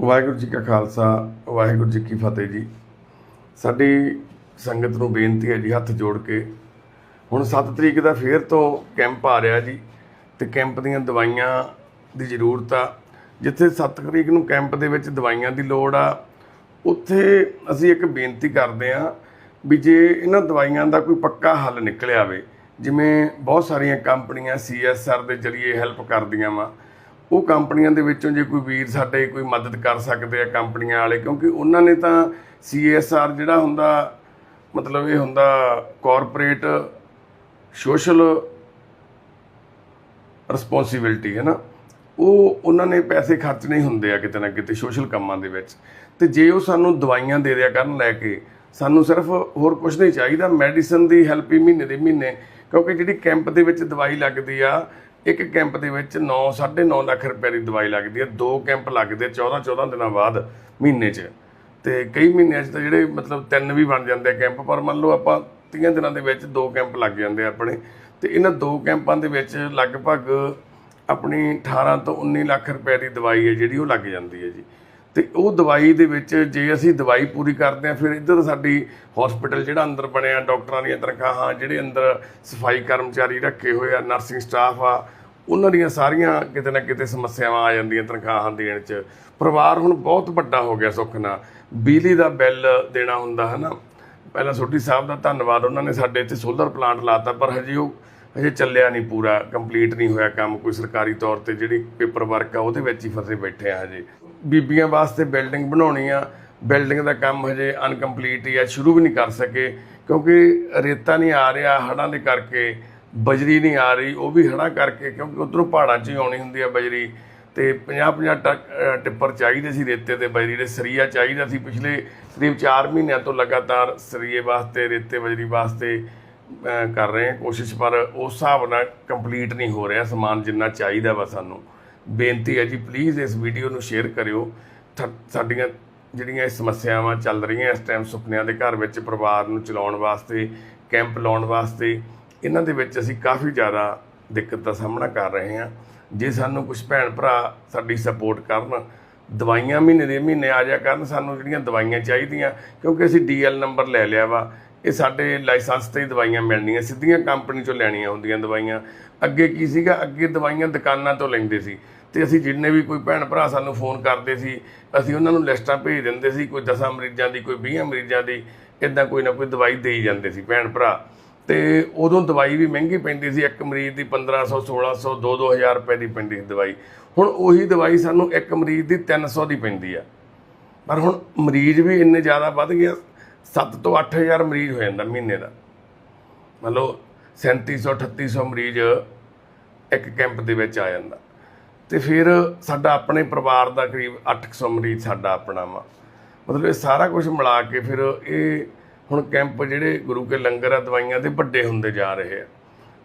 ਵਾਹਿਗੁਰੂ ਜੀ ਕਾ ਖਾਲਸਾ, ਵਾਹਿਗੁਰੂ ਜੀ ਕੀ ਫਤਿਹ ਜੀ। ਸਾਡੀ ਸੰਗਤ ਨੂੰ ਬੇਨਤੀ ਹੈ ਜੀ, ਹੱਥ ਜੋੜ ਕੇ। ਹੁਣ 7 ਤਰੀਕ ਦਾ ਫੇਰ ਤੋਂ ਕੈਂਪ ਆ ਰਿਹਾ ਜੀ, ਤੇ ਕੈਂਪ ਦੀਆਂ ਦਵਾਈਆਂ ਦੀ ਜ਼ਰੂਰਤ ਆ। ਜਿੱਥੇ 7 ਤਰੀਕ ਨੂੰ ਕੈਂਪ ਦੇ ਵਿੱਚ ਦਵਾਈਆਂ ਦੀ ਲੋੜ ਆ, ਉੱਥੇ ਅਸੀਂ ਇੱਕ ਬੇਨਤੀ ਕਰਦੇ ਆ ਵੀ ਜੇ ਇਹਨਾਂ ਦਵਾਈਆਂ ਦਾ ਕੋਈ ਪੱਕਾ ਹੱਲ ਨਿਕਲਿਆ ਆਵੇ, ਜਿਵੇਂ ਬਹੁਤ ਸਾਰੀਆਂ ਕੰਪਨੀਆਂ ਸੀਐਸਆਰ ਦੇ ਜ਼ਰੀਏ ਹੈਲਪ ਕਰਦੀਆਂ ਵਾ ਉਹ ਕੰਪਨੀਆਂ ਦੇ ਵਿੱਚੋਂ ਜੇ ਕੋਈ ਵੀਰ ਸਾਡੇ ਕੋਈ ਮਦਦ ਕਰ ਸਕਦੇ ਆ ਕੰਪਨੀਆਂ ਵਾਲੇ, ਕਿਉਂਕਿ ਉਹਨਾਂ ਨੇ ਤਾਂ ਸੀਐਸਆਰ ਜਿਹੜਾ ਹੁੰਦਾ, ਮਤਲਬ ਇਹ ਹੁੰਦਾ ਕਾਰਪੋਰੇਟ ਸੋਸ਼ਲ ਰਿਸਪੌਂਸਿਬਿਲਟੀ ਹੈ ਨਾ? ਉਹ ਉਹਨਾਂ ਨੇ ਪੈਸੇ ਖਰਚ ਨਹੀਂ ਹੁੰਦੇ ਆ ਕਿਤੇ ਨਾ ਕਿਤੇ ਸੋਸ਼ਲ ਕੰਮਾਂ ਦੇ ਵਿੱਚ। ਤੇ ਜੇ ਉਹ ਸਾਨੂੰ ਦਵਾਈਆਂ ਦੇ ਦਿਆ ਕਰਨ ਲੈ ਕੇ, ਸਾਨੂੰ ਸਿਰਫ ਹੋਰ ਕੁਝ ਨਹੀਂ ਚਾਹੀਦਾ ਮੈਡੀਸਨ ਦੀ ਹੈਲਪ ਹੀ ਮਹੀਨੇ ਦੇ ਮਹੀਨੇ, ਕਿਉਂਕਿ ਜਿਹੜੀ ਕੈਂਪ ਦੇ ਵਿੱਚ ਦਵਾਈ ਲੱਗਦੀ ਆ ਇੱਕ ਕੈਂਪ ਦੇ ਵਿੱਚ 9 9.5 ਲੱਖ ਰੁਪਏ ਦੀ ਦਵਾਈ ਲੱਗਦੀ ਹੈ। ਦੋ ਕੈਂਪ ਲੱਗਦੇ ਆ 14 14 ਦਿਨਾਂ ਬਾਅਦ ਮਹੀਨੇ 'ਚ। ਤੇ ਕਈ ਮਹੀਨਿਆਂ 'ਚ ਤਾਂ ਜਿਹੜੇ ਮਤਲਬ ਤਿੰਨ ਵੀ ਬਣ ਜਾਂਦੇ ਆ ਕੈਂਪ, ਪਰ ਮੰਨ ਲਓ ਆਪਾਂ 30 ਦਿਨਾਂ ਦੇ ਵਿੱਚ ਦੋ ਕੈਂਪ ਲੱਗ ਜਾਂਦੇ ਆ ਆਪਣੇ। ਤੇ ਇਹਨਾਂ ਦੋ ਕੈਂਪਾਂ ਦੇ ਵਿੱਚ ਲਗਭਗ ਆਪਣੀ 18 ਤੋਂ 19 ਲੱਖ ਰੁਪਏ ਦੀ ਦਵਾਈ ਹੈ ਜਿਹੜੀ ਉਹ ਲੱਗ ਜਾਂਦੀ ਹੈ ਜੀ। ਤੇ ਉਹ ਦਵਾਈ ਦੇ ਵਿੱਚ ਜੇ ਅਸੀਂ ਦਵਾਈ ਪੂਰੀ ਕਰਦੇ ਆ ਫਿਰ ਇੱਧਰ ਸਾਡੀ ਹਸਪੀਟਲ ਜਿਹੜਾ ਅੰਦਰ ਬਣਿਆ, ਡਾਕਟਰਾਂ ਦੀਆਂ ਤਨਖਾਹਾਂ, ਜਿਹੜੇ ਅੰਦਰ ਸਫ਼ਾਈ ਕਰਮਚਾਰੀ ਰੱਖੇ ਹੋਏ ਆ, ਨਰਸਿੰਗ ਸਟਾਫ ਆ ਉਹਨਾਂ ਦੀਆਂ ਸਾਰੀਆਂ ਕਿਤੇ ਨਾ ਕਿਤੇ ਸਮੱਸਿਆਵਾਂ ਆ ਜਾਂਦੀਆਂ, ਤਨਖਾਹਾਂ ਦੇਣ 'ਚ। ਪਰਿਵਾਰ ਹੁਣ ਬਹੁਤ ਵੱਡਾ ਹੋ ਗਿਆ ਸੁੱਖ ਨਾਲ। ਬਿਜਲੀ ਦਾ ਬਿੱਲ ਦੇਣਾ ਹੁੰਦਾ ਹੈ ਨਾ ਪਹਿਲਾਂ ਸੋਢੀ ਸਾਹਿਬ ਦਾ ਧੰਨਵਾਦ, ਉਹਨਾਂ ਨੇ ਸਾਡੇ ਇੱਥੇ ਸੋਲਰ ਪਲਾਂਟ ਲਾਤਾ, ਪਰ ਹਜੇ ਉਹ, ਹਜੇ ਚੱਲਿਆ ਨਹੀਂ ਪੂਰਾ ਕੰਪਲੀਟ ਨਹੀਂ ਹੋਇਆ ਕੰਮ ਕੋਈ ਸਰਕਾਰੀ ਤੌਰ ਤੇ, ਜਿਹੜੀ ਪੇਪਰ ਵਰਕ ਆ, ਉਹਦੇ ਵਿੱਚ ਹੀ ਫਸੇ ਬੈਠੇ ਆ ਹਜੇ। ਬੀਬੀਆਂ ਵਾਸਤੇ ਬਿਲਡਿੰਗ ਬਣਾਉਣੀ ਆ ਬਿਲਡਿੰਗ ਦਾ ਕੰਮ ਹਜੇ ਅਨਕੰਪਲੀਟ ਹੀ ਆ, ਸ਼ੁਰੂ ਵੀ ਨਹੀਂ ਕਰ ਸਕੇ, ਕਿਉਂਕਿ ਰੇਤਾ ਨਹੀਂ ਆ ਰਿਹਾ, ਹੜ੍ਹਾਂ ਦੇ ਕਰਕੇ। ਬਜਰੀ ਨਹੀਂ ਆ ਰਹੀ, ਉਹ ਵੀ ਹੜ੍ਹਾਂ ਕਰਕੇ, ਕਿਉਂਕਿ ਉਧਰੋਂ ਪਹਾੜਾਂ 'ਚ ਹੀ ਆਉਣੀ ਹੁੰਦੀ ਆ ਬਜਰੀ। ਤੇ 50-50 ਟੱਕ- ਟਿੱਪਰ ਚਾਹੀਦੇ ਸੀ ਰੇਤੇ ਤੇ ਬਜਰੀ ਦੇ ਸਰੀਆ ਚਾਹੀਦਾ ਸੀ ਪਿਛਲੇ ਕਰੀਬ 4 ਮਹੀਨਿਆਂ ਤੋਂ ਲਗਾਤਾਰ ਸਰੀਏ ਵਾਸਤੇ, ਰੇਤੇ ਬਜਰੀ ਵਾਸਤੇ ਕਰ ਰਹੇ ਹਾਂ ਕੋਸ਼ਿਸ਼, ਪਰ ਉਸ ਹਿਸਾਬ ਨਾਲ ਕੰਪਲੀਟ ਨਹੀਂ ਹੋ ਰਿਹਾ ਸਮਾਨ ਜਿੰਨਾ ਚਾਹੀਦਾ ਵਾ ਸਾਨੂੰ। ਬੇਨਤੀ ਹੈ ਜੀ ਪਲੀਜ਼ ਇਸ ਵੀਡੀਓ ਨੂੰ ਸ਼ੇਅਰ ਕਰਿਓ। ਥ- ਸਾਡੀਆਂ ਜਿਹੜੀਆਂ ਇਹ ਸਮੱਸਿਆਵਾਂ ਚੱਲ ਰਹੀਆਂ ਇਸ ਟਾਈਮ ਸੁਪਨਿਆਂ ਦੇ ਘਰ ਵਿੱਚ ਪਰਿਵਾਰ ਨੂੰ ਚਲਾਉਣ ਵਾਸਤੇ ਕੈਂਪ ਲਾਉਣ ਵਾਸਤੇ ਇਹਨਾਂ ਦੇ ਵਿੱਚ ਅਸੀਂ ਕਾਫੀ ਜ਼ਿਆਦਾ ਦਿੱਕਤ ਦਾ ਸਾਹਮਣਾ ਕਰ ਰਹੇ ਹਾਂ। ਜੇ ਸਾਨੂੰ ਕੁਝ ਭੈਣ ਭਰਾ ਸਾਡੀ ਸਪੋਰਟ ਕਰਨ, ਦਵਾਈਆਂ ਮਹੀਨੇ ਦੇ ਮਹੀਨੇ ਆ ਜਾ ਕਰਨ, ਸਾਨੂੰ ਜਿਹੜੀਆਂ ਦਵਾਈਆਂ ਚਾਹੀਦੀਆਂ, ਕਿਉਂਕਿ ਅਸੀਂ ਡੀਐਲ ਨੰਬਰ ਲੈ ਲਿਆ ਵਾ, ਇਹ ਸਾਡੇ ਲਾਇਸੈਂਸ ਤੇ ਹੀ ਦਵਾਈਆਂ ਮਿਲਣੀਆਂ, ਸਿੱਧੀਆਂ ਕੰਪਨੀ ਚੋਂ ਲੈਣੀਆਂ ਹੁੰਦੀਆਂ ਦਵਾਈਆਂ। ਅੱਗੇ ਕੀ ਸੀਗਾ, ਅੱਗੇ ਦਵਾਈਆਂ ਦੁਕਾਨਾਂ ਤੋਂ ਲੈਂਦੇ ਸੀ। ਤੇ ਅਸੀਂ ਜਿੰਨੇ ਵੀ ਕੋਈ ਭੈਣ ਭਰਾ ਸਾਨੂੰ ਫੋਨ ਕਰਦੇ ਸੀ, ਅਸੀਂ ਉਹਨਾਂ ਨੂੰ ਲਿਸਟਾਂ ਭੇਜ ਦਿੰਦੇ ਸੀ, ਕੋਈ 10 ਮਰੀਜ਼ਾਂ ਦੀ, ਕੋਈ 20 ਮਰੀਜ਼ਾਂ ਦੀ ਇਦਾਂ ਕੋਈ ਨਾ ਕੋਈ ਦਵਾਈ ਦੇਈ ਜਾਂਦੇ ਸੀ ਭੈਣ ਭਰਾ। ਤੇ ਉਦੋਂ ਦਵਾਈ ਵੀ ਮਹਿੰਗੀ ਪੈਂਦੀ ਸੀ, ਇੱਕ ਮਰੀਜ਼ ਦੀ 1500 1600 2-2000 ਰੁਪਏ ਦੀ ਪੈਂਦੀ ਸੀ ਦਵਾਈ। ਹੁਣ ਉਹੀ ਦਵਾਈ ਸਾਨੂੰ ਇੱਕ ਮਰੀਜ਼ ਦੀ 300 ਦੀ ਪੈਂਦੀ ਆ। ਪਰ ਹੁਣ ਮਰੀਜ਼ ਵੀ ਇੰਨੇ ਜ਼ਿਆਦਾ ਵੱਧ ਗਿਆ 7 ਤੋਂ 8000 ਮਰੀਜ਼ ਹੋ ਜਾਂਦਾ ਮਹੀਨੇ ਦਾ। ਮੰਨ ਲਓ 3700 3800 ਮਰੀਜ਼ ਇੱਕ ਕੈਂਪ ਦੇ ਵਿੱਚ ਆ ਜਾਂਦਾ। ਤੇ ਫਿਰ ਸਾਡਾ ਆਪਣੇ ਪਰਿਵਾਰ ਦਾ ਕਰੀਬ 800 ਮਰੀਜ਼ ਸਾਡਾ ਆਪਣਾ ਵਾ। ਮਤਲਬ ਇਹ ਸਾਰਾ ਕੁਝ ਮਿਲਾ ਕੇ ਫਿਰ ਇਹ ਹੁਣ ਕੈਂਪ ਜਿਹੜੇ ਗੁਰੂ ਕੇ ਲੰਗਰ ਆ, ਦਵਾਈਆਂ ਦੇ ਵੱਡੇ ਹੁੰਦੇ ਜਾ ਰਹੇ ਆ।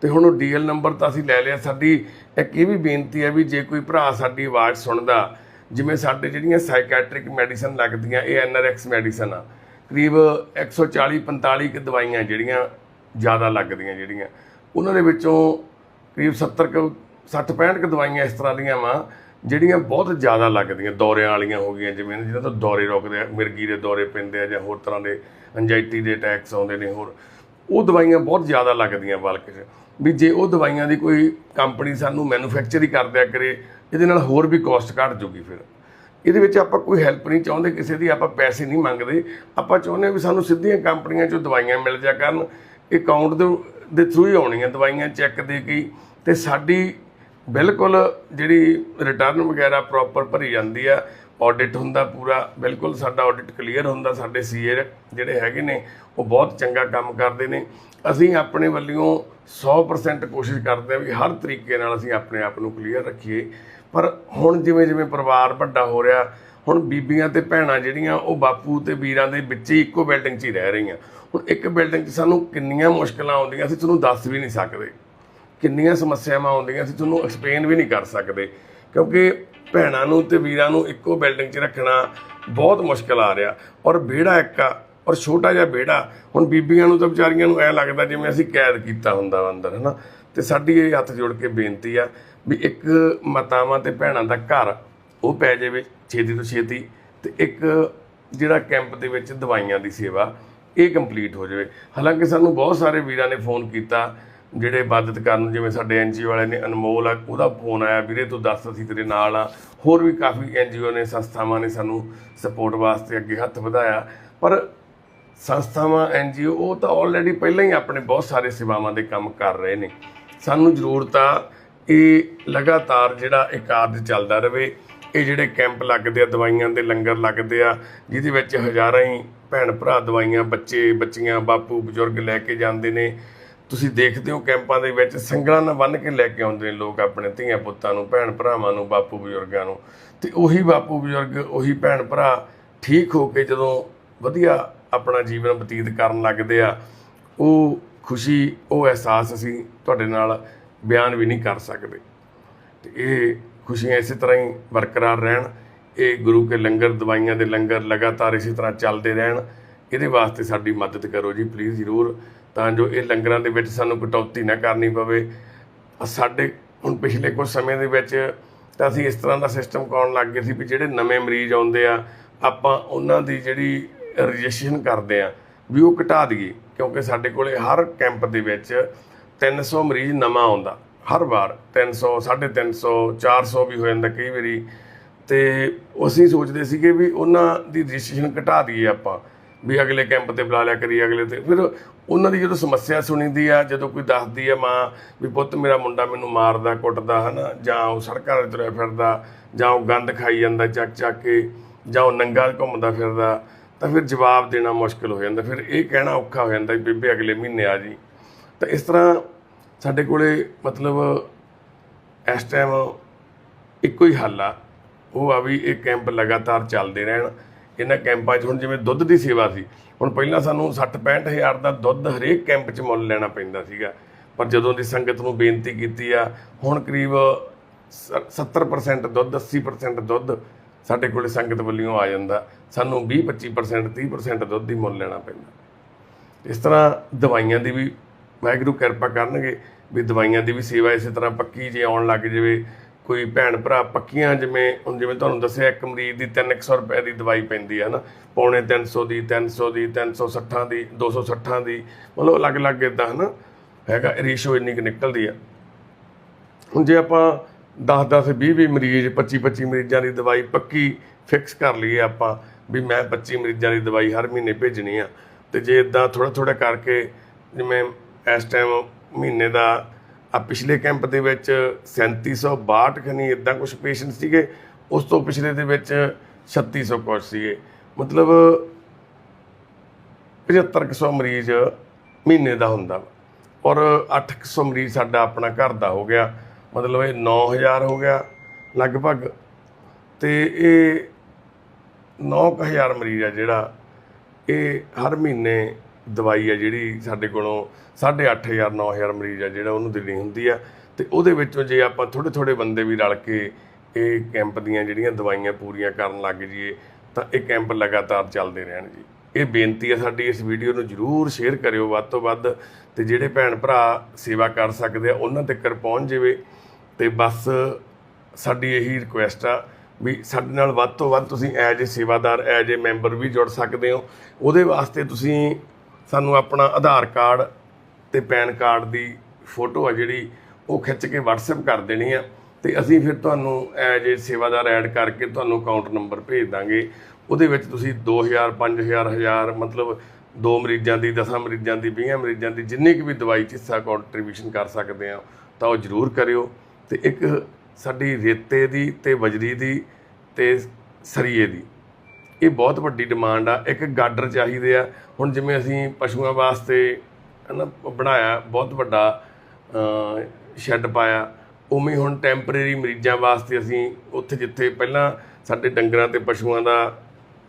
ਤੇ ਹੁਣ ਉਹ ਡੀਐਲ ਨੰਬਰ ਤਾਂ ਅਸੀਂ ਲੈ ਲਿਆ। ਸਾਡੀ ਇੱਕ ਇਹ ਵੀ ਬੇਨਤੀ ਹੈ ਵੀ ਜੇ ਕੋਈ ਭਰਾ ਸਾਡੀ ਆਵਾਜ਼ ਸੁਣਦਾ, ਜਿਵੇਂ ਸਾਡੇ ਜਿਹੜੀਆਂ ਸਾਈਕੈਟ੍ਰਿਕ ਮੈਡੀਸਨ ਲੱਗਦੀਆਂ, ਇਹ ਐਨਆਰਐਕਸ ਮੈਡੀਸਨ ਆ, ਕਰੀਬ 140 45 ਕੁ ਦਵਾਈਆਂ ਜਿਹੜੀਆਂ ਜ਼ਿਆਦਾ ਲੱਗਦੀਆਂ ਜਿਹੜੀਆਂ, ਉਹਨਾਂ ਦੇ ਵਿੱਚੋਂ ਕਰੀਬ 70 ਕੁ 60 65 ਕੁ ਦਵਾਈਆਂ ਇਸ ਤਰ੍ਹਾਂ ਦੀਆਂ ਵਾ। ਜਿਹੜੀਆਂ ਬਹੁਤ ਜ਼ਿਆਦਾ ਲੱਗਦੀਆਂ, ਦੌਰਿਆਂ ਵਾਲੀਆਂ ਹੋ ਗਈਆਂ, ਜਿਵੇਂ ਜਿਹਨਾਂ ਤੋਂ ਦੌਰੇ ਰੁਕਦੇ ਆ, ਮਿਰਗੀ ਦੇ ਦੌਰੇ ਪੈਂਦੇ ਆ ਜਾਂ ਹੋਰ ਤਰ੍ਹਾਂ ਦੇ ਐਂਜਾਈਟੀ ਦੇ ਅਟੈਕਸ ਆਉਂਦੇ ਨੇ ਹੋਰ। ਉਹ ਦਵਾਈਆਂ ਬਹੁਤ ਜ਼ਿਆਦਾ ਲੱਗਦੀਆਂ ਬਲਕ 'ਚ। ਵੀ ਜੇ ਉਹ ਦਵਾਈਆਂ ਦੀ ਕੋਈ ਕੰਪਨੀ ਸਾਨੂੰ ਮੈਨੂਫੈਕਚਰ ਹੀ ਕਰ ਦਿਆ ਕਰੇ, ਇਹਦੇ ਨਾਲ ਹੋਰ ਵੀ ਕਾਸਟ ਘਟ ਜੂਗੀ ਫਿਰ। ਇਹਦੇ ਵਿੱਚ ਆਪਾਂ ਕੋਈ ਹੈਲਪ ਨਹੀਂ ਚਾਹੁੰਦੇ, ਕਿਸੇ ਦੀ ਆਪਾਂ ਪੈਸੇ ਨਹੀਂ ਮੰਗਦੇ। ਆਪਾਂ ਚਾਹੁੰਦੇ ਹਾਂ ਵੀ ਸਾਨੂੰ ਸਿੱਧੀਆਂ ਕੰਪਨੀਆਂ 'ਚੋਂ ਦਵਾਈਆਂ ਮਿਲ ਜਾ ਕਰਨ। ਅਕਾਊਂਟ ਦੇ ਦੇ ਥਰੂ ਹੀ ਆਉਣੀਆਂ ਦਵਾਈਆਂ ਚੈੱਕ ਦੇ ਕੇ ਹੀ। ਤੇ ਸਾਡੀ ਬਿਲਕੁਲ ਜਿਹੜੀ ਰਿਟਰਨ ਵਗੈਰਾ ਪ੍ਰੋਪਰ ਭਰੀ ਜਾਂਦੀ ਆ ਆਡਿਟ ਹੁੰਦਾ ਪੂਰਾ, ਬਿਲਕੁਲ ਸਾਡਾ ਆਡਿਟ ਕਲੀਅਰ ਹੁੰਦਾ, ਸਾਡੇ ਸੀਏ ਜਿਹੜੇ ਹੈਗੇ ਨੇ, ਉਹ ਬਹੁਤ ਚੰਗਾ ਕੰਮ ਕਰਦੇ ਨੇ। ਅਸੀਂ ਆਪਣੇ ਵੱਲੋਂ 100% ਕੋਸ਼ਿਸ਼ ਕਰਦੇ ਹਾਂ ਵੀ ਹਰ ਤਰੀਕੇ ਨਾਲ ਅਸੀਂ ਆਪਣੇ ਆਪ ਨੂੰ ਕਲੀਅਰ ਰੱਖੀਏ। ਪਰ ਹੁਣ ਜਿਵੇਂ ਜਿਵੇਂ ਪਰਿਵਾਰ ਵੱਡਾ ਹੋ ਰਿਹਾ, ਹੁਣ ਬੀਬੀਆਂ ਤੇ ਭੈਣਾਂ ਜਿਹੜੀਆਂ, ਉਹ ਬਾਪੂ ਤੇ ਵੀਰਾਂ ਦੇ ਵਿੱਚ ਹੀ ਇੱਕੋ ਬਿਲਡਿੰਗ 'ਚ ਹੀ ਰਹਿ ਰਹੀਆਂ। ਹੁਣ ਇੱਕ ਬਿਲਡਿੰਗ 'ਚ ਸਾਨੂੰ ਕਿੰਨੀਆਂ ਮੁਸ਼ਕਲਾਂ ਆਉਂਦੀਆਂ, ਅਸੀਂ ਤੁਹਾਨੂੰ ਦੱਸ ਵੀ ਨਹੀਂ ਸਕਦੇ। ਕਿੰਨੀਆਂ ਸਮੱਸਿਆਵਾਂ ਆਉਂਦੀਆਂ ਅਸੀਂ ਤੁਹਾਨੂੰ ਐਕਸਪਲੇਨ ਵੀ ਨਹੀਂ ਕਰ ਸਕਦੇ। ਕਿਉਂਕਿ ਭੈਣਾਂ ਨੂੰ ਤੇ ਵੀਰਾਂ ਨੂੰ ਇੱਕੋ ਬਿਲਡਿੰਗ 'ਚ ਰੱਖਣਾ ਬਹੁਤ ਮੁਸ਼ਕਲ ਆ ਰਿਹਾ। ਔਰ ਵਿਹੜਾ ਇੱਕ ਆ, ਔਰ ਛੋਟਾ ਜਿਹਾ ਵਿਹੜਾ, ਹੁਣ ਬੀਬੀਆਂ ਨੂੰ ਤਾਂ ਵਿਚਾਰੀਆਂ ਨੂੰ ਐ ਲੱਗਦਾ ਜਿਵੇਂ ਅਸੀਂ ਕੈਦ ਕੀਤਾ ਹੁੰਦਾ ਵਾ ਅੰਦਰ, ਹਨਾ? ਤੇ ਸਾਡੀ ਇਹ ਹੱਥ ਜੋੜ ਕੇ ਬੇਨਤੀ ਆ ਵੀ ਇੱਕ ਮਾਤਾਵਾਂ ਤੇ ਭੈਣਾਂ ਦਾ ਘਰ ਉਹ ਪੈ ਜਾਵੇ, ਛੇਤੀ ਤੋਂ ਛੇਤੀ, ਤੇ ਇੱਕ ਜਿਹੜਾ ਕੈਂਪ ਦੇ ਵਿੱਚ ਦਵਾਈਆਂ ਦੀ ਸੇਵਾ ਇਹ ਕੰਪਲੀਟ ਹੋ ਜਾਵੇ। ਹਾਲਾਂਕਿ ਸਾਨੂੰ ਬਹੁਤ ਸਾਰੇ ਵੀਰਾਂ ਨੇ ਫੋਨ ਕੀਤਾ ਜਿਹੜੇ ਮਦਦ ਕਰਨ, ਜਿਵੇਂ ਸਾਡੇ ਐਨਜੀਓ ਵਾਲੇ ਨੇ ਅਨਮੋਲ ਆ, ਉਹਦਾ ਫੋਨ ਆਇਆ, ਵੀਰੇ ਤੂੰ ਦੱਸ, ਅਸੀਂ ਤੇਰੇ ਨਾਲ ਆ। ਹੋਰ ਵੀ ਕਾਫੀ ਐਨਜੀਓ ਨੇ, ਸੰਸਥਾਵਾਂ ਨੇ ਸਾਨੂੰ ਸਪੋਰਟ ਵਾਸਤੇ ਅੱਗੇ ਹੱਥ ਵਧਾਇਆ। ਪਰ ਸੰਸਥਾਵਾਂ ਐਨਜੀਓ ਉਹ ਤਾਂ ਆਲਰੇਡੀ ਪਹਿਲਾਂ ਹੀ ਆਪਣੇ ਬਹੁਤ ਸਾਰੇ ਸੇਵਾਵਾਂ ਦੇ ਕੰਮ ਕਰ ਰਹੇ ਨੇ। ਸਾਨੂੰ ਜ਼ਰੂਰਤ ਆ, ਇਹ ਲਗਾਤਾਰ ਜਿਹੜਾ ਇਹ ਕਾਰਜ ਚੱਲਦਾ ਰਹੇ ਇਹ ਜਿਹੜੇ ਕੈਂਪ ਲੱਗਦੇ ਆ, ਦਵਾਈਆਂ ਦੇ ਲੰਗਰ ਲੱਗਦੇ ਆ, ਜਿਹਦੇ ਵਿੱਚ ਹਜ਼ਾਰਾਂ ਹੀ ਭੈਣ ਭਰਾ, ਦਵਾਈਆਂ ਬੱਚੇ, ਬੱਚੀਆਂ, ਬਾਪੂ, ਬਜ਼ੁਰਗ ਲੈ ਕੇ ਜਾਂਦੇ ਨੇ। ਤੁਸੀਂ ਦੇਖਦੇ ਹੋ ਕੈਂਪਾਂ ਦੇ ਵਿੱਚ ਸੰਗਲਾਂ ਨਾਲ ਬੰਨ੍ਹ ਕੇ ਲੈ ਕੇ ਆਉਂਦੇ ਨੇ ਲੋਕ ਆਪਣੇ ਧੀਆਂ ਪੁੱਤਾਂ ਨੂੰ, ਭੈਣ ਭਰਾਵਾਂ ਨੂੰ, ਬਾਪੂ ਬਜ਼ੁਰਗਾਂ ਨੂੰ। ਤੇ ਉਹੀ ਬਾਪੂ ਬਜ਼ੁਰਗ, ਉਹੀ ਭੈਣ ਭਰਾ ਠੀਕ ਹੋ ਕੇ ਜਦੋਂ ਵਧੀਆ ਆਪਣਾ ਜੀਵਨ ਬਤੀਤ ਕਰਨ ਲੱਗਦੇ ਆ, ਉਹ ਖੁਸ਼ੀ, ਉਹ ਅਹਿਸਾਸ ਅਸੀਂ ਤੁਹਾਡੇ ਨਾਲ ਬਿਆਨ ਵੀ ਨਹੀਂ ਕਰ ਸਕਦੇ। ਤੇ ਇਹ ਖੁਸ਼ੀਆਂ ਇਸੇ ਤਰ੍ਹਾਂ ਹੀ ਬਰਕਰਾਰ ਰਹਿਣ। ਇਹ ਗੁਰੂ ਕੇ ਲੰਗਰ, ਦਵਾਈਆਂ ਦੇ ਲੰਗਰ ਲਗਾਤਾਰ ਇਸੇ ਤਰ੍ਹਾਂ ਚੱਲਦੇ ਰਹਿਣ। ਇਹਦੇ ਵਾਸਤੇ ਸਾਡੀ ਮਦਦ ਕਰੋ ਜੀ ਪਲੀਜ਼ ਜ਼ਰੂਰ। ਤਾਂ ਜੋ ਇਹ ਲੰਗਰਾਂ ਦੇ ਵਿੱਚ ਸਾਨੂੰ ਕਟੌਤੀ ਨਾ ਕਰਨੀ ਪਵੇ। ਸਾਡੇ ਹੁਣ ਪਿਛਲੇ ਕੁਝ ਸਮੇਂ ਦੇ ਵਿੱਚ ਤਾਂ ਅਸੀਂ ਇਸ ਤਰ੍ਹਾਂ ਦਾ ਸਿਸਟਮ ਕਾਉਣ ਲੱਗ ਗਏ ਸੀ ਵੀ ਜਿਹੜੇ ਨਵੇਂ ਮਰੀਜ਼ ਆਉਂਦੇ ਆ, ਆਪਾਂ ਉਹਨਾਂ ਦੀ ਜਿਹੜੀ ਰਜਿਸਟ੍ਰੇਸ਼ਨ ਕਰਦੇ ਆ ਵੀ ਉਹ ਘਟਾ ਦਈਏ, ਕਿਉਂਕਿ ਸਾਡੇ ਕੋਲੇ ਹਰ ਕੈਂਪ ਦੇ ਵਿੱਚ 300 ਮਰੀਜ਼ ਨਵਾਂ ਆਉਂਦਾ, ਹਰ ਵਾਰ 300 350 400 ਵੀ ਹੋ ਜਾਂਦਾ ਕਈ ਵਾਰੀ। ਤੇ ਅਸੀਂ ਸੋਚਦੇ ਸੀਗੇ ਵੀ ਉਹਨਾਂ ਦੀ ਰਜਿਸਟ੍ਰੇਸ਼ਨ ਘਟਾ ਦਈਏ ਆਪਾਂ। ਵੀ ਅਗਲੇ ਕੈਂਪ ਤੇ ਬੁਲਾ ਲਿਆ ਕਰੀ ਅਗਲੇ ਤੇ। ਫਿਰ ਉਹਨਾਂ ਦੀ ਜਦੋਂ ਸਮੱਸਿਆ ਸੁਣੀਦੀ ਆ, ਜਦੋਂ ਕੋਈ ਦੱਸਦੀ ਆ ਮਾਂ ਵੀ ਪੁੱਤ ਮੇਰਾ ਮੁੰਡਾ ਮੈਨੂੰ ਮਾਰਦਾ, ਕੁੱਟਦਾ, ਹਨਾ? ਜਾਂ ਉਹ ਸੜਕਾਂ 'ਤੇ ਤੁਰਿਆ ਫਿਰਦਾ, ਜਾਂ ਉਹ ਗੰਦ ਖਾਈ ਜਾਂਦਾ ਚੱਕ ਚੱਕ ਕੇ, ਜਾਂ ਉਹ ਨੰਗਾ ਘੁੰਮਦਾ ਫਿਰਦਾ, ਤਾਂ ਫਿਰ ਜਵਾਬ ਦੇਣਾ ਮੁਸ਼ਕਲ ਹੋ ਜਾਂਦਾ। ਫਿਰ ਇਹ ਕਹਿਣਾ ਔਖਾ ਹੋ ਜਾਂਦਾ ਵੀ ਬੇਬੇ ਅਗਲੇ ਮਹੀਨੇ ਆ ਜੀ। ਤਾਂ ਇਸ ਤਰ੍ਹਾਂ ਸਾਡੇ ਕੋਲੇ ਮਤਲਬ ਇਸ ਟਾਈਮ ਇੱਕੋ ਹੀ ਹੱਲ ਆ। ਉਹ ਆ ਵੀ ਇਹ ਕੈਂਪ ਲਗਾਤਾਰ ਚੱਲਦੇ ਰਹਿਣ। ਇਹਨਾਂ ਕੈਂਪਾਂ 'ਚ, ਹੁਣ ਜਿਵੇਂ ਦੁੱਧ ਦੀ ਸੇਵਾ ਸੀ, ਹੁਣ ਪਹਿਲਾਂ ਸਾਨੂੰ 60 65 ਹਜ਼ਾਰ ਦਾ ਦੁੱਧ ਹਰੇਕ ਕੈਂਪ 'ਚ ਮੁੱਲ ਲੈਣਾ ਪੈਂਦਾ ਸੀਗਾ। ਪਰ ਜਦੋਂ ਦੀ ਸੰਗਤ ਨੂੰ ਬੇਨਤੀ ਕੀਤੀ ਆ, ਹੁਣ ਕਰੀਬ ਸ- 70% ਦੁੱਧ 80% ਦੁੱਧ ਸਾਡੇ ਕੋਲੇ ਸੰਗਤ ਵੱਲੋਂ ਆ ਜਾਂਦਾ। ਸਾਨੂੰ 20 25% 30% ਦੁੱਧ ਹੀ ਮੁੱਲ ਲੈਣਾ ਪੈਂਦਾ। ਇਸ ਤਰ੍ਹਾਂ ਦਵਾਈਆਂ ਦੀ ਵੀ ਵਾਹਿਗੁਰੂ ਕਿਰਪਾ ਕਰਨਗੇ, ਵੀ ਦਵਾਈਆਂ ਦੀ ਵੀ ਸੇਵਾ ਇਸੇ ਤਰ੍ਹਾਂ ਪੱਕੀ ਜੇ ਆਉਣ ਲੱਗ ਜਾਵੇ ਕੋਈ ਭੈਣ ਭਰਾ ਪੱਕੀਆਂ ਜਿਵੇਂ, ਹੁਣ ਜਿਵੇਂ ਤੁਹਾਨੂੰ ਦੱਸਿਆ, ਇੱਕ ਮਰੀਜ਼ ਦੀ 300 ਰੁਪਏ ਦੀ ਦਵਾਈ ਪੈਂਦੀ ਹੈ ਨਾ ਪੌਣੇ 300 ਦੀ 300 ਦੀ 360 ਦੀ 260 ਦੀ, ਮਤਲਬ ਅਲੱਗ-ਅਲੱਗ ਇਦਾਂ ਹਨਾ? ਹੈਗਾ ਰੇਸ਼ੋ ਇੰਨੀ ਕੁ ਨਿਕਲਦੀ ਆ। ਹੁਣ ਜੇ ਆਪਾਂ 10 10 20 20 ਮਰੀਜ਼ 25 25 ਮਰੀਜ਼ਾਂ ਦੀ ਦਵਾਈ ਪੱਕੀ ਫਿਕਸ ਕਰ ਲਈਏ ਆਪਾਂ, ਵੀ ਮੈਂ 25 ਮਰੀਜ਼ਾਂ ਦੀ ਦਵਾਈ ਹਰ ਮਹੀਨੇ ਭੇਜਣੀ ਆ, ਤੇ ਜੇ ਇਦਾਂ ਥੋੜਾ ਥੋੜਾ ਕਰਕੇ ਜਿਵੇਂ ਇਸ ਟਾਈਮ ਮਹੀਨੇ ਦਾ ਆ ਪਿਛਲੇ ਕੈਂਪ ਦੇ ਵਿੱਚ 3762 ਖਨੀ ਇਦਾਂ ਕੁਝ ਪੇਸ਼ੈਂਟ ਸੀਗੇ, ਉਸ ਤੋਂ ਪਿਛਲੇ ਦੇ ਵਿੱਚ 3600 ਕੁਝ ਸੀਗੇ ਮਤਲਬ 7500 ਮਰੀਜ਼ ਮਹੀਨੇ ਦਾ ਹੁੰਦਾ ਵਾ। ਔਰ 800 ਮਰੀਜ਼ ਸਾਡਾ ਆਪਣਾ ਘਰ ਦਾ ਹੋ ਗਿਆ ਮਤਲਬ ਇਹ 9000 ਹੋ ਗਿਆ ਲਗਭਗ ਤੇ ਇਹ 9000 ਮਰੀਜ਼ ਆ ਜਿਹੜਾ ਇਹ ਹਰ ਮਹੀਨੇ ਦਵਾਈ ਆ ਜਿਹੜੀ ਸਾਡੇ ਕੋਲੋਂ 8500 9000 ਮਰੀਜ਼ ਆ ਜਿਹੜਾ ਉਹਨੂੰ ਦੇਣੀ ਹੁੰਦੀ ਆ। ਤੇ ਉਹਦੇ ਵਿੱਚੋਂ ਜੇ ਆਪਾਂ ਥੋੜੇ ਥੋੜੇ ਬੰਦੇ ਵੀ ਰਲ ਕੇ ਇਹ ਕੈਂਪ ਦੀਆਂ ਜਿਹੜੀਆਂ ਦਵਾਈਆਂ ਪੂਰੀਆਂ ਕਰਨ ਲੱਗ ਜਾਈਏ, ਤਾਂ ਇਹ ਕੈਂਪ ਲਗਾਤਾਰ ਚੱਲਦੇ ਰਹਿਣ ਜੀ। ਇਹ ਬੇਨਤੀ ਹੈ ਸਾਡੀ ਇਸ ਵੀਡੀਓ ਨੂੰ ਜਰੂਰ ਸ਼ੇਅਰ ਕਰਿਓ ਵੱਧ ਤੋਂ ਵੱਧ, ਤੇ ਜਿਹੜੇ ਭੈਣ ਭਰਾ ਸੇਵਾ ਕਰ ਸਕਦੇ ਆ, ਉਹਨਾਂ ਤੱਕ ਪਹੁੰਚ ਜਾਵੇ। ਤੇ ਬਸ ਸਾਡੀ ਇਹੀ ਰਿਕੁਐਸਟ ਆ ਵੀ ਸਾਡੇ ਨਾਲ ਵੱਧ ਤੋਂ ਵੱਧ ਤੁਸੀਂ ਐਜ ਏ ਸੇਵਾਦਾਰ, ਐਜ ਏ ਮੈਂਬਰ ਵੀ ਜੁੜ ਸਕਦੇ ਹੋ। ਉਹਦੇ ਵਾਸਤੇ ਤੁਸੀਂ ਸਾਨੂੰ ਆਪਣਾ ਆਧਾਰ ਕਾਰਡ ਤੇ ਪੈਨ ਕਾਰਡ ਦੀ ਫੋਟੋ ਆ ਜਿਹੜੀ ਉਹ ਖਿੱਚ ਕੇ WhatsApp ਕਰ ਦੇਣੀ ਆ ਤੇ ਅਸੀਂ ਫਿਰ ਤੁਹਾਨੂੰ ਐਜ ਏ ਸੇਵਾਦਾਰ ਐਡ ਕਰਕੇ ਤੁਹਾਨੂੰ ਅਕਾਊਂਟ ਨੰਬਰ ਭੇਜ ਦਾਂਗੇ। ਉਹਦੇ ਵਿੱਚ ਤੁਸੀਂ 2000 5000 1000 ਮਤਲਬ ਦੋ ਮਰੀਜ਼ਾਂ ਦੀ 10 ਮਰੀਜ਼ਾਂ ਦੀ 20 ਮਰੀਜ਼ਾਂ ਦੀ ਜਿੰਨੀ ਕੁ ਵੀ ਦਵਾਈ 'ਚ ਹਿੱਸਾ ਕੰਟਰੀਬਿਊਸ਼ਨ ਕਰ ਸਕਦੇ ਆ, ਤਾਂ ਉਹ ਜ਼ਰੂਰ ਕਰਿਓ। ਤੇ ਇੱਕ ਸਾਡੀ ਰੇਤੇ ਦੀ ਤੇ ਬਜਰੀ ਦੀ ਤੇ ਸਰੀਏ ਦੀ ਇਹ ਬਹੁਤ ਵੱਡੀ ਡਿਮਾਂਡ ਆ। ਇੱਕ ਗਾਡਰ ਚਾਹੀਦੇ ਆ। ਹੁਣ ਜਿਵੇਂ ਅਸੀਂ ਪਸ਼ੂਆਂ ਵਾਸਤੇ ਹਨਾ, ਬਣਾਇਆ, ਬਹੁਤ ਵੱਡਾ ਸ਼ੈੱਡ ਪਾਇਆ। ਉਵੇਂ ਹੁਣ ਟੈਂਪਰੇਰੀ ਮਰੀਜ਼ਾਂ ਵਾਸਤੇ ਅਸੀਂ ਉੱਥੇ ਜਿੱਥੇ ਪਹਿਲਾਂ ਸਾਡੇ ਡੰਗਰਾਂ ਤੇ ਪਸ਼ੂਆਂ ਦਾ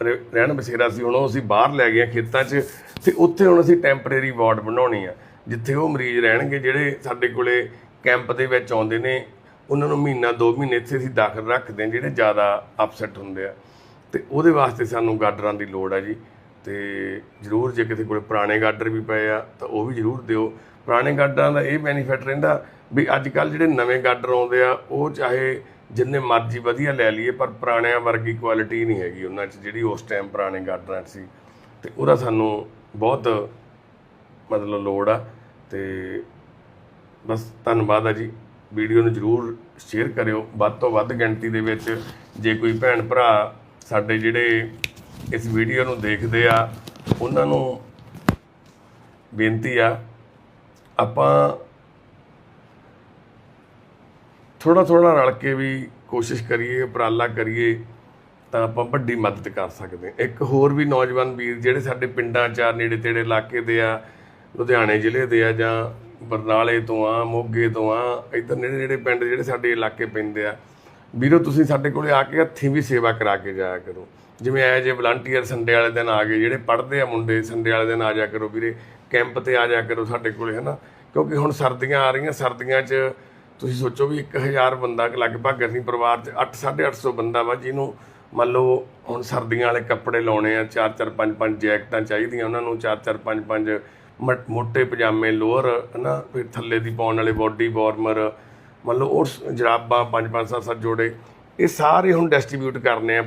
ਰਹਿ- ਰਹਿਣ ਬਸੇਰਾ ਸੀ, ਹੁਣ ਉਹ ਅਸੀਂ ਬਾਹਰ ਲੈ ਗਏ ਹਾਂ ਖੇਤਾਂ 'ਚ ਤੇ ਉੱਥੇ ਹੁਣ ਅਸੀਂ ਟੈਂਪਰੇਰੀ ਵਾਰਡ ਬਣਾਉਣੀ ਆ, ਜਿੱਥੇ ਉਹ ਮਰੀਜ਼ ਰਹਿਣਗੇ ਜਿਹੜੇ ਸਾਡੇ ਕੋਲੇ ਕੈਂਪ ਦੇ ਵਿੱਚ ਆਉਂਦੇ ਨੇ। ਉਹਨਾਂ ਨੂੰ ਮਹੀਨਾ, ਦੋ ਮਹੀਨੇ ਇੱਥੇ ਅਸੀਂ ਦਾਖਲ ਰੱਖਦੇ ਹਾਂ, ਜਿਹੜੇ ਜ਼ਿਆਦਾ ਅਪਸੈਟ ਹੁੰਦੇ ਆ। ਤੇ ਉਹਦੇ ਵਾਸਤੇ ਸਾਨੂੰ ਗਾਡਰਾਂ ਦੀ ਲੋੜ ਆ ਜੀ। ਤੇ ਜ਼ਰੂਰ ਜੇ ਕਿਸੇ ਕੋਲ ਪੁਰਾਣੇ ਗਾਡਰ ਵੀ ਪਏ ਆ, ਤਾਂ ਉਹ ਵੀ ਜ਼ਰੂਰ ਦਿਓ। ਪੁਰਾਣੇ ਗਾਡਰਾਂ ਦਾ ਇਹ ਬੈਨੀਫਿਟ ਰਹਿੰਦਾ ਵੀ ਅੱਜ ਕੱਲ ਜਿਹੜੇ ਨਵੇਂ ਗਾਡਰ ਆਉਂਦੇ ਆ, ਉਹ ਚਾਹੇ ਜਿੰਨੇ ਮਰਜ਼ੀ ਵਧੀਆ ਲੈ ਲਈਏ, ਪਰ ਪੁਰਾਣਿਆਂ ਵਰਗੀ ਕੁਆਲਿਟੀ ਨਹੀਂ ਹੈਗੀ ਉਹਨਾਂ 'ਚ, ਜਿਹੜੀ ਉਸ ਟਾਈਮ ਪੁਰਾਣੇ ਗਾਡਰਾਂ 'ਚ ਸੀ। ਤੇ ਉਹਦਾ ਸਾਨੂੰ ਬਹੁਤ ਮਤਲਬ ਲੋੜ ਆ ਤੇ ਬਸ ਧੰਨਵਾਦ ਆ ਜੀ। ਵੀਡੀਓ ਨੂੰ ਜਰੂਰ ਸ਼ੇਅਰ ਕਰਿਓ। ਵੱਧ ਤੋਂ ਵੱਧ ਗਿਣਤੀ ਦੇ ਵਿੱਚ ਜੇ ਕੋਈ ਭੈਣ ਭਰਾ ਸਾਡੇ ਜਿਹੜੇ ਇਸ ਵੀਡੀਓ ਨੂੰ ਦੇਖਦੇ ਆ, ਉਹਨਾਂ ਨੂੰ ਬੇਨਤੀ ਆ, ਆਪਾਂ ਥੋੜਾ ਥੋੜਾ ਰਲ ਕੇ ਵੀ ਕੋਸ਼ਿਸ਼ ਕਰੀਏ, ਉਪਰਾਲਾ ਕਰੀਏ, ਤਾਂ ਆਪਾਂ ਵੱਡੀ ਮਦਦ ਕਰ ਸਕਦੇ ਹਾਂ। ਇੱਕ ਹੋਰ ਵੀ ਨੌਜਵਾਨ ਵੀਰ ਜਿਹੜੇ ਸਾਡੇ ਪਿੰਡਾਂ ਚ ਆ ਨੇੜੇ ਤੇੜੇ ਇਲਾਕੇ ਦੇ ਆ, ਲੁਧਿਆਣੇ ਜ਼ਿਲ੍ਹੇ ਦੇ ਆ ਜਾਂ ਬਰਨਾਲੇ ਤੋਂ ਆ, ਮੋਗੇ ਤੋਂ ਆ, ਇੱਧਰ ਨੇੜੇ ਨੇੜੇ ਪਿੰਡ ਜਿਹੜੇ ਸਾਡੇ ਇਲਾਕੇ ਪੈਂਦੇ ਆ ਵੀਰੋ, ਤੁਸੀਂ ਸਾਡੇ ਕੋਲੇ ਆ ਕੇ ਹੱਥੀਂ ਵੀ ਸੇਵਾ ਕਰਾ ਕੇ ਜਾਇਆ ਕਰੋ। ਜਿਵੇਂ ਐ ਜੇ ਵਲੰਟੀਅਰ ਸੰਡੇ ਵਾਲੇ ਦਿਨ ਆ ਗਏ, ਜਿਹੜੇ ਪੜ੍ਹਦੇ ਆ ਮੁੰਡੇ ਸੰਡੇ ਵਾਲੇ ਦਿਨ ਆ ਜਾ ਕਰੋ ਵੀਰੇ ਕੈਂਪ ਤੇ ਆ ਜਾ ਕਰੋ ਸਾਡੇ ਕੋਲੇ, ਹਨਾ? ਕਿਉਂਕਿ ਹੁਣ ਸਰਦੀਆਂ ਆ ਰਹੀਆਂ, ਸਰਦੀਆਂ 'ਚ ਤੁਸੀਂ ਸੋਚੋ ਵੀ 1000 ਬੰਦਾ ਲਗਭਗ ਅਸੀਂ ਪਰਿਵਾਰ 'ਚ 8 850 ਬੰਦਾ ਵਾ, ਜਿਹਨੂੰ ਮੰਨ ਲਓ ਹੁਣ ਸਰਦੀਆਂ ਵਾਲੇ ਕੱਪੜੇ ਲਾਉਣੇ ਆ 4 4 5 5 ਜੈਕਟਾਂ ਚਾਹੀਦੀਆਂ ਉਹਨਾਂ ਨੂੰ 4 4 5 5 ਮੋਟੇ ਪਜਾਮੇ, ਲੋਅਰ, ਹਨਾ? ਫਿਰ ਥੱਲੇ ਦੀ ਪਾਉਣ ਵਾਲੇ ਬੋਡੀ ਵਾਰਮਰ ਮੰਨ ਲਓ ਉਹ ਸ- ਜਰਾਬਾਂ 5 5 7 7 ਜੋੜੇ ਇਹ ਸਾਰੇ ਹੁਣ ਡਿਸਟ੍ਰੀਬਿਊਟ ਕਰਨੇ ਆ।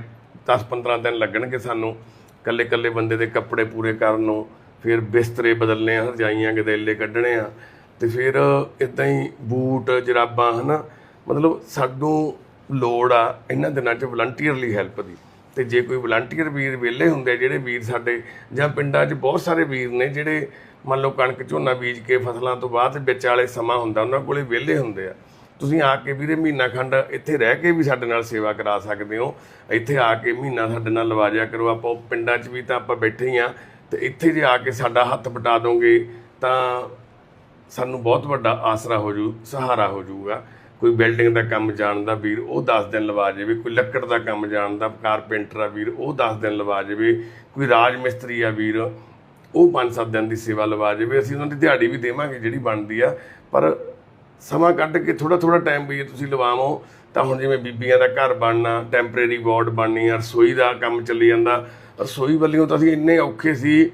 10 15 ਦਿਨ ਲੱਗਣਗੇ ਸਾਨੂੰ। ਕੱਲੇ ਕੱਲੇ ਬੰਦੇ ਦੇ ਕੱਪੜੇ ਪੂਰੇ ਕਰਨ ਨੂੰ ਫਿਰ ਬਿਸਤਰੇ ਬਦਲਨੇ ਆ ਰਜਾਈਆਂ ਗਦੇਲੇ ਕੱਢਣੇ ਆ। ਤੇ ਫਿਰ ਇਦਾਂ ਹੀ ਬੂਟ ਜਰਾਬਾਂ ਹਨਾ? ਮਤਲਬ ਸਾਨੂੰ ਲੋੜ ਆ ਇਹਨਾਂ ਦਿਨਾਂ 'ਚ ਵਲੰਟੀਅਰਲੀ ਹੈਲਪ ਦੀ। ਤੇ ਜੇ ਕੋਈ ਵਲੰਟੀਅਰ ਵੀਰ ਵਿਹਲੇ ਹੁੰਦੇ ਆ, ਜਿਹੜੇ ਵੀਰ ਸਾਡੇ ਜਾਂ ਪਿੰਡਾਂ 'ਚ ਬਹੁਤ ਸਾਰੇ ਵੀਰ ਨੇ ਜਿਹੜੇ ਮੰਨ ਲਓ ਕਣਕ ਝੋਨਾ ਬੀਜ ਕੇ ਫਸਲਾਂ ਤੋਂ ਬਾਅਦ ਵਿੱਚ ਵਾਲੇ ਸਮਾਂ ਹੁੰਦਾ ਉਹਨਾਂ ਕੋਲੇ ਵਿਹਲੇ ਹੁੰਦੇ ਆ। ਤੁਸੀਂ ਆ ਕੇ ਵੀਰੇ ਮਹੀਨਾ ਖੰਡ ਇੱਥੇ ਰਹਿ ਕੇ ਵੀ ਸਾਡੇ ਨਾਲ ਸੇਵਾ ਕਰਾ ਸਕਦੇ ਹੋ। ਇੱਥੇ ਆ ਕੇ ਮਹੀਨਾ ਸਾਡੇ ਨਾਲ ਲਵਾ ਜਿਆ ਕਰੋ। ਆਪਾਂ ਉਹ ਪਿੰਡਾਂ 'ਚ ਵੀ ਤਾਂ ਆਪਾਂ ਬੈਠੇ ਹੀ ਆ। ਤੇ ਇੱਥੇ ਜੇ ਆ ਕੇ ਸਾਡਾ ਹੱਥ ਬਟਾ ਦੋਗੇ ਤਾਂ ਸਾਨੂੰ ਬਹੁਤ ਵੱਡਾ ਆਸਰਾ ਹੋ ਜੂ, ਸਹਾਰਾ ਹੋ ਜੂਗਾ। ਕੋਈ ਬਿਲਡਿੰਗ ਦਾ ਕੰਮ ਜਾਣਦਾ ਵੀਰ ਉਹ 10 ਦਿਨ ਲਵਾ ਜਾਵੇ। ਕੋਈ ਲੱਕੜ ਦਾ ਕੰਮ ਜਾਣਦਾ ਕਾਰਪੈਂਟਰ ਆ ਵੀਰ ਉਹ 10 ਦਿਨ ਲਵਾ ਜਾਵੇ। ਕੋਈ ਰਾਜ ਮਿਸਤਰੀ ਆ ਵੀਰ ਉਹ 5-7 ਦਿਨ ਦੀ ਸੇਵਾ ਲਵਾ ਜਾਵੇ। ਅਸੀਂ ਉਹਨਾਂ ਦੀ ਦਿਹਾੜੀ ਵੀ ਦੇਵਾਂਗੇ ਜਿਹੜੀ ਬਣਦੀ ਆ। ਪਰ ਸਮਾਂ ਕੱਢ ਕੇ ਥੋੜਾ ਥੋੜਾ ਟਾਈਮ ਵੀ ਤੁਸੀਂ ਲਵਾਵੋ, ਤਾਂ ਹੁਣ ਜਿਵੇਂ ਬੀਬੀਆਂ ਦਾ ਘਰ ਬਣਨਾ ਟੈਂਪਰੇਰੀ ਵਾਰਡ ਬਣਨੀ ਆ, ਰਸੋਈ ਦਾ ਕੰਮ ਚੱਲੀ ਜਾਂਦਾ। ਰਸੋਈ ਵੱਲੋਂ ਤਾਂ ਅਸੀਂ ਇੰਨੇ ਔਖੇ ਸੀ,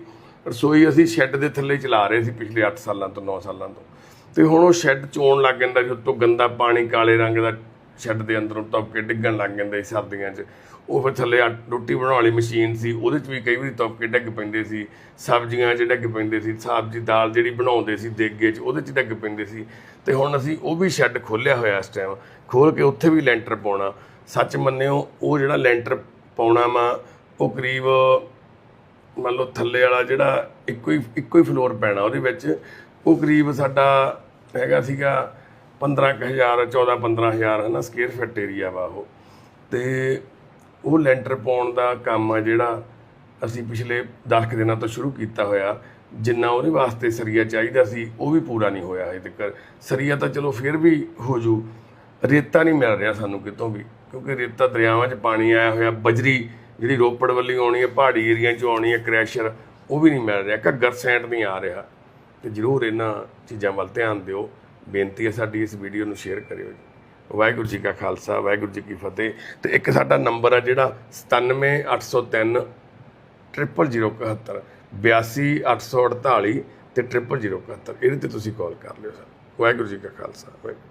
ਰਸੋਈ ਅਸੀਂ ਸ਼ੈੱਡ ਦੇ ਥੱਲੇ ਚਲਾ ਰਹੇ ਸੀ ਪਿਛਲੇ 8 ਸਾਲਾਂ ਤੋਂ 9 ਸਾਲਾਂ ਤੋਂ। ਤੇ ਹੁਣ ਉਹ ਸ਼ੈੱਡ ਚੋਣ ਲੱਗ ਜਾਂਦਾ ਸੀ ਉੱਤੋਂ ਗੰਦਾ ਪਾਣੀ ਕਾਲੇ ਰੰਗ ਦਾ ਸ਼ੈੱਡ ਦੇ ਅੰਦਰੋਂ ਤਪਕੇ ਡਿੱਗਣ ਲੱਗ ਜਾਂਦੇ ਸੀ ਸਰਦੀਆਂ 'ਚ। ਉਹ ਫਿਰ ਥੱਲੇ ਰੋਟੀ ਬਣਾਉਣ ਵਾਲੀ ਮਸ਼ੀਨ ਸੀ, ਉਹਦੇ 'ਚ ਵੀ ਕਈ ਵਾਰੀ ਤਪਕੇ ਡਿੱਗ ਪੈਂਦੇ ਸੀ, ਸਬਜ਼ੀਆਂ 'ਚ ਡਿੱਗ ਪੈਂਦੇ ਸੀ, ਸਬਜ਼ੀ ਦਾਲ ਜਿਹੜੀ ਬਣਾਉਂਦੇ ਸੀ ਦੇਗੇ 'ਚ, ਉਹਦੇ 'ਚ ਡਿੱਗ ਪੈਂਦੇ ਸੀ। ਤੇ ਹੁਣ ਅਸੀਂ ਉਹ ਵੀ ਸ਼ੈੱਡ ਖੋਲਿਆ ਹੋਇਆ ਇਸ ਟਾਈਮ ਖੋਲ ਕੇ ਉੱਥੇ ਵੀ ਲੈਂਟਰ ਪਾਉਣਾ। ਸੱਚ ਮੰਨਿਓ, ਉਹ ਜਿਹੜਾ ਲੈਂਟਰ ਪਾਉਣਾ ਵਾ, ਉਹ ਕਰੀਬ ਮੰਨ ਲਓ ਥੱਲੇ ਵਾਲਾ ਜਿਹੜਾ ਇੱਕੋ ਹੀ ਇੱਕੋ ਹੀ ਫਲੋਰ ਪੈਣਾ ਉਹਦੇ ਵਿੱਚ, ਉਹ ਕਰੀਬ ਸਾਡਾ ਹੈਗਾ ਸੀਗਾ 15000 14 15000 ਹਨਾ ਸਕੁਅਰ ਫਿੱਟ ਏਰੀਆ ਵਾ ਉਹ। ਤੇ ਉਹ ਲੈਂਟਰ ਪਾਉਣ ਦਾ ਕੰਮ ਆ ਜਿਹੜਾ ਅਸੀਂ ਪਿਛਲੇ 10 ਕੁ ਦਿਨਾਂ ਤੋਂ ਸ਼ੁਰੂ ਕੀਤਾ ਹੋਇਆ। ਜਿੰਨਾ ਉਹਦੇ ਵਾਸਤੇ ਸਰੀਆ ਚਾਹੀਦਾ ਸੀ, ਉਹ ਵੀ ਪੂਰਾ ਨਹੀਂ ਹੋਇਆ ਹਜੇ ਤੱਕ। ਸਰੀਆ ਤਾਂ ਚਲੋ ਫਿਰ ਵੀ ਹੋ ਜੂ। ਰੇਤਾ ਨਹੀਂ ਮਿਲ ਰਿਹਾ ਸਾਨੂੰ ਕਿਤੋਂ ਵੀ, ਕਿਉਂਕਿ ਰੇਤਾ ਦਰਿਆਵਾਂ 'ਚ ਪਾਣੀ ਆਇਆ ਹੋਇਆ, ਬਜਰੀ ਜਿਹੜੀ ਰੋਪੜ ਵੱਲੀ ਆਉਣੀ ਹੈ ਪਹਾੜੀ ਏਰੀਆ 'ਚੋਂ ਆਉਣੀ ਹੈ ਕ੍ਰੈਸ਼ਰ ਉਹ ਵੀ ਨਹੀਂ ਮਿਲ ਰਿਹਾ। ਘੱਗਰ ਸੈਂਟ ਨਹੀਂ ਆ ਰਿਹਾ। ਤੇ ਜ਼ਰੂਰ ਇਹਨਾਂ ਚੀਜ਼ਾਂ ਵੱਲ ਧਿਆਨ ਦਿਓ। ਬੇਨਤੀ ਹੈ ਸਾਡੀ ਇਸ ਵੀਡੀਓ ਨੂੰ ਸ਼ੇਅਰ ਕਰਿਓ ਜੀ। ਵਾਹਿਗੁਰੂ ਜੀ ਕਾ ਖਾਲਸਾ, ਵਾਹਿਗੁਰੂ ਜੀ ਕੀ ਫਤਿਹ। ਤੇ ਇੱਕ ਸਾਡਾ ਨੰਬਰ ਹੈ ਜਿਹੜਾ 97803 00071 82848 ਤੇ 00071 ਇਹਦੇ ਤੇ ਤੁਸੀਂ ਕਾਲ ਕਰ ਲਿਓ ਸਰ। ਵਾਹਿਗੁਰੂ ਜੀ ਕਾ ਖਾਲਸਾ, ਵਾਹਿਗੁਰੂ।